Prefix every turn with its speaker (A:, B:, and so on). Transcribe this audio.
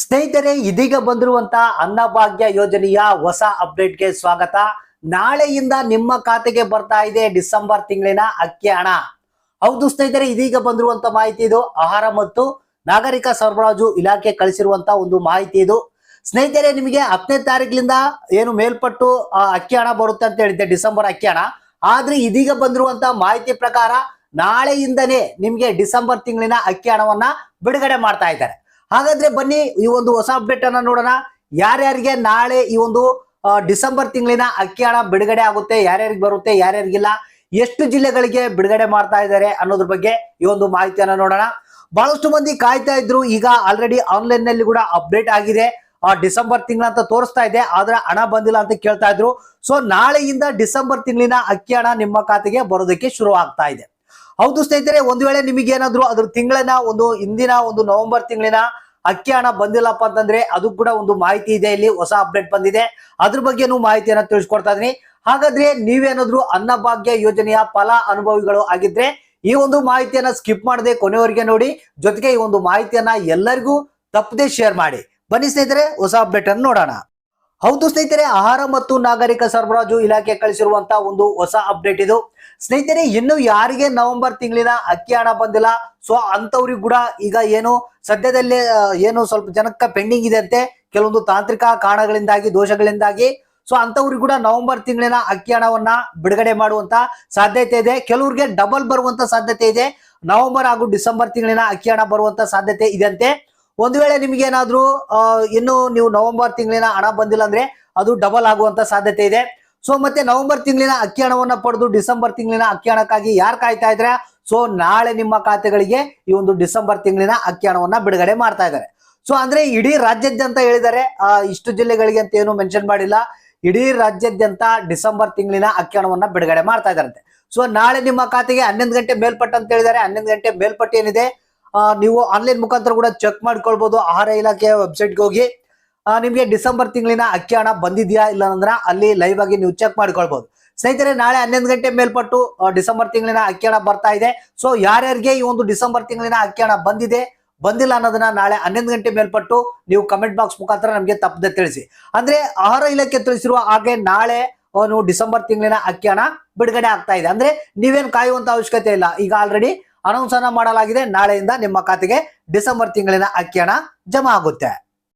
A: ಸ್ನೇಹಿತರೆ, ಇದೀಗ ಬಂದಿರುವಂತ ಅನ್ನಭಾಗ್ಯ ಯೋಜನೆಯ ಹೊಸ ಅಪ್ಡೇಟ್ಗೆ ಸ್ವಾಗತ. ನಾಳೆಯಿಂದ ನಿಮ್ಮ ಖಾತೆಗೆ ಬರ್ತಾ ಇದೆ ಡಿಸೆಂಬರ್ ತಿಂಗಳಿನ ಅಕ್ಕಿ ಹಣ. ಹೌದು ಸ್ನೇಹಿತರೆ, ಇದೀಗ ಬಂದಿರುವಂತ ಮಾಹಿತಿ ಇದು. ಆಹಾರ ಮತ್ತು ನಾಗರಿಕ ಸರಬರಾಜು ಇಲಾಖೆ ಕಳಿಸಿರುವಂತ ಒಂದು ಮಾಹಿತಿ ಇದು. ಸ್ನೇಹಿತರೆ, ನಿಮಗೆ ಹತ್ತನೇ ತಾರೀಕಿನಿಂದ ಏನು ಮೇಲ್ಪಟ್ಟು ಅಕ್ಕಿ ಹಣ ಬರುತ್ತೆ ಅಂತ ಹೇಳಿದ್ದೆ, ಡಿಸೆಂಬರ್ ಅಕ್ಕಿ ಹಣ. ಆದ್ರೆ ಇದೀಗ ಬಂದಿರುವಂತಹ ಮಾಹಿತಿ ಪ್ರಕಾರ ನಾಳೆಯಿಂದನೇ ನಿಮ್ಗೆ ಡಿಸೆಂಬರ್ ತಿಂಗಳಿನ ಅಕ್ಕಿ ಹಣವನ್ನ ಬಿಡುಗಡೆ ಮಾಡ್ತಾ ಇದ್ದಾರೆ. ಹಾಗಾದ್ರೆ ಬನ್ನಿ ಈ ಒಂದು ಹೊಸ ಅಪ್ಡೇಟ್ ಅನ್ನ ನೋಡೋಣ. ಯಾರ್ಯಾರಿಗೆ ನಾಳೆ ಈ ಒಂದು ಡಿಸೆಂಬರ್ ತಿಂಗಳಿನ ಅಕ್ಕಿ ಹಣ ಬಿಡುಗಡೆ ಆಗುತ್ತೆ, ಯಾರ್ಯಾರಿಗೆ ಬರುತ್ತೆ, ಯಾರ್ಯಾರಿಗಿಲ್ಲ, ಎಷ್ಟು ಜಿಲ್ಲೆಗಳಿಗೆ ಬಿಡುಗಡೆ ಮಾಡ್ತಾ ಇದ್ದಾರೆ ಅನ್ನೋದ್ರ ಬಗ್ಗೆ ಈ ಒಂದು ಮಾಹಿತಿಯನ್ನ ನೋಡೋಣ. ಬಹಳಷ್ಟು ಮಂದಿ ಕಾಯ್ತಾ ಇದ್ರು, ಈಗ ಆಲ್ರೆಡಿ ಆನ್ಲೈನ್ನಲ್ಲಿ ಕೂಡ ಅಪ್ಡೇಟ್ ಆಗಿದೆ. ಡಿಸೆಂಬರ್ ತಿಂಗಳ ಅಂತ ತೋರಿಸ್ತಾ ಇದೆ, ಆದ್ರೆ ಹಣ ಬಂದಿಲ್ಲ ಅಂತ ಕೇಳ್ತಾ ಇದ್ರು. ಸೊ ನಾಳೆಯಿಂದ ಡಿಸೆಂಬರ್ ತಿಂಗಳಿನ ಅಕ್ಕಿ ಹಣ ನಿಮ್ಮ ಖಾತೆಗೆ ಬರೋದಕ್ಕೆ ಶುರು ಆಗ್ತಾ ಇದೆ. ಹೌದು ಸ್ನೇಹಿತರೆ, ಒಂದು ವೇಳೆ ನಿಮಗೆ ಏನಾದ್ರು ಅದ್ರ ತಿಂಗಳನ್ನ, ಒಂದು ಹಿಂದಿನ ಒಂದು ನವೆಂಬರ್ ತಿಂಗಳಿನ ಅಕ್ಕಿ ಹಣ ಬಂದಿಲ್ಲಪ್ಪ ಅಂತಂದ್ರೆ ಅದು ಕೂಡ ಒಂದು ಮಾಹಿತಿ ಇದೆ, ಇಲ್ಲಿ ಹೊಸ ಅಪ್ಡೇಟ್ ಬಂದಿದೆ. ಅದ್ರ ಬಗ್ಗೆನೂ ಮಾಹಿತಿಯನ್ನ ತಿಳಿಸ್ಕೊಡ್ತಾ ಇದೀನಿ ಹಾಗಾದ್ರೆ ನೀವೇನಾದ್ರು ಅನ್ನಭಾಗ್ಯ ಯೋಜನೆಯ ಫಲ ಅನುಭವಿಗಳು ಆಗಿದ್ರೆ ಈ ಒಂದು ಮಾಹಿತಿಯನ್ನ ಸ್ಕಿಪ್ ಮಾಡದೆ ಕೊನೆಯವರಿಗೆ ನೋಡಿ. ಜೊತೆಗೆ ಈ ಒಂದು ಮಾಹಿತಿಯನ್ನ ಎಲ್ಲರಿಗೂ ತಪ್ಪದೆ ಶೇರ್ ಮಾಡಿ. ಬನ್ನಿ ಸ್ನೇಹಿತರೆ, ಹೊಸ ಅಪ್ಡೇಟ್ ಅನ್ನು ನೋಡೋಣ. ಹೌದು ಸ್ನೇಹಿತರೆ, ಆಹಾರ ಮತ್ತು ನಾಗರಿಕ ಸರಬರಾಜು ಇಲಾಖೆ ಕಳಿಸಿರುವಂತಹ ಒಂದು ಹೊಸ ಅಪ್ಡೇಟ್ ಇದು. ಸ್ನೇಹಿತರೆ, ಇನ್ನು ಯಾರಿಗೆ ನವೆಂಬರ್ ತಿಂಗಳಿನ ಅಕ್ಕಿ ಹಣ ಬಂದಿಲ್ಲ ಸೊ ಅಂತವ್ರಿಗೆ ಕೂಡ ಈಗ ಏನು, ಸದ್ಯದಲ್ಲೇ ಏನು ಸ್ವಲ್ಪ ಜನಕ್ಕೆ ಪೆಂಡಿಂಗ್ ಇದೆ ಅಂತೆ, ಕೆಲವೊಂದು ತಾಂತ್ರಿಕ ಕಾರಣಗಳಿಂದಾಗಿ, ದೋಷಗಳಿಂದಾಗಿ ಸೊ ಅಂತವ್ರಿಗೆ ಕೂಡ ನವೆಂಬರ್ ತಿಂಗಳಿನ ಅಕ್ಕಿ ಹಣವನ್ನ ಬಿಡುಗಡೆ ಮಾಡುವಂತ ಸಾಧ್ಯತೆ ಇದೆ. ಕೆಲವ್ರಿಗೆ ಡಬಲ್ ಬರುವಂತ ಸಾಧ್ಯತೆ ಇದೆ. ನವೆಂಬರ್ ಹಾಗೂ ಡಿಸೆಂಬರ್ ತಿಂಗಳಿನ ಅಕ್ಕಿ ಹಣ ಬರುವಂತ ಸಾಧ್ಯತೆ ಇದೆಯಂತೆ ಒಂದು ವೇಳೆ ನಿಮ್ಗೆ ಏನಾದ್ರೂ ಇನ್ನು ನೀವು ನವೆಂಬರ್ ತಿಂಗಳಿನ ಹಣ ಬಂದಿಲ್ಲ ಅಂದ್ರೆ ಅದು ಡಬಲ್ ಆಗುವಂತ ಸಾಧ್ಯತೆ ಇದೆ. ಸೊ ಮತ್ತೆ ನವೆಂಬರ್ ತಿಂಗಳಿನ ಅಕ್ಕಿ ಹಣವನ್ನ ಪಡೆದು ಡಿಸೆಂಬರ್ ತಿಂಗಳಿನ ಅಕ್ಕಿ ಹಣಕ್ಕಾಗಿ ಯಾರು ಕಾಯ್ತಾ ಇದ್ರೆ ಸೊ ನಾಳೆ ನಿಮ್ಮ ಖಾತೆಗಳಿಗೆ ಈ ಒಂದು ಡಿಸೆಂಬರ್ ತಿಂಗಳಿನ ಅಕ್ಕಿ ಹಣವನ್ನ ಬಿಡುಗಡೆ ಮಾಡ್ತಾ ಇದ್ದಾರೆ. ಸೊ ಅಂದ್ರೆ ಇಡೀ ರಾಜ್ಯಾದ್ಯಂತ ಹೇಳಿದ್ದಾರೆ ಇಷ್ಟು ಜಿಲ್ಲೆಗಳಿಗೆ ಅಂತ ಏನು ಮೆನ್ಷನ್ ಮಾಡಿಲ್ಲ. ಇಡೀ ರಾಜ್ಯಾದ್ಯಂತ ಡಿಸೆಂಬರ್ ತಿಂಗಳಿನ ಅಕ್ಕಿ ಹಣವನ್ನ ಬಿಡುಗಡೆ ಮಾಡ್ತಾ ಇದ್ದಾರಂತೆ. ಸೊ ನಾಳೆ ನಿಮ್ಮ ಖಾತೆಗೆ ಹನ್ನೊಂದು ಗಂಟೆ ಮೇಲ್ಪಟ್ಟು ಅಂತ ಹೇಳಿದ್ದಾರೆ. ಹನ್ನೊಂದು ಗಂಟೆ ಮೇಲ್ಪಟ್ಟು ಏನಿದೆ? ನೀವು ಆನ್ಲೈನ್ ಮುಖಾಂತರ ಕೂಡ ಚೆಕ್ ಮಾಡ್ಕೊಳ್ಬಹುದು ಆಹಾರ ಇಲಾಖೆಯ ವೆಬ್ಸೈಟ್ಗೆ ಹೋಗಿ. ನಿಮ್ಗೆ ಡಿಸೆಂಬರ್ ತಿಂಗಳಿನ ಅಕ್ಕಿ ಹಣ ಬಂದಿದ್ಯಾ ಇಲ್ಲ ಅಂದ್ರೆ ಅಲ್ಲಿ ಲೈವ್ ಆಗಿ ನೀವು ಚೆಕ್ ಮಾಡ್ಕೊಳ್ಬಹುದು ಸ್ನೇಹಿತರೆ, ನಾಳೆ ಹನ್ನೊಂದು ಗಂಟೆ ಮೇಲ್ಪಟ್ಟು ಡಿಸೆಂಬರ್ ತಿಂಗಳಿನ ಅಕ್ಕಿ ಹಣ ಬರ್ತಾ ಇದೆ. ಸೊ ಯಾರ್ಯಾರಿಗೆ ಈ ಒಂದು ಡಿಸೆಂಬರ್ ತಿಂಗಳಿನ ಅಕ್ಕಿ ಹಣ ಬಂದಿದೆ, ಬಂದಿಲ್ಲ ಅನ್ನೋದನ್ನ ನಾಳೆ ಹನ್ನೊಂದು ಗಂಟೆ ಮೇಲ್ಪಟ್ಟು ನೀವು ಕಮೆಂಟ್ ಬಾಕ್ಸ್ ಮುಖಾಂತರ ನಮಗೆ ತಪ್ಪದೆ ತಿಳಿಸಿ. ಅಂದ್ರೆ, ಆಹಾರ ಇಲಾಖೆ ತಿಳಿಸಿರುವ ಹಾಗೆ ನಾಳೆ ಡಿಸೆಂಬರ್ ತಿಂಗಳಿನ ಅಕ್ಕಿ ಹಣ ಬಿಡುಗಡೆ ಆಗ್ತಾ ಇದೆ. ಅಂದ್ರೆ, ನೀವೇನು ಕಾಯುವಂತ ಅವಶ್ಯಕತೆ ಇಲ್ಲ. ಈಗ ಆಲ್ರೆಡಿ ಅನೌನ್ಸ್ ಅನ್ನ ಮಾಡಲಾಗಿದೆ. ನಾಳೆಯಿಂದ ನಿಮ್ಮ ಖಾತೆಗೆ ಡಿಸೆಂಬರ್ ತಿಂಗಳಿನ ಅಕ್ಕಿ ಹಣ ಜಮಾ ಆಗುತ್ತೆ.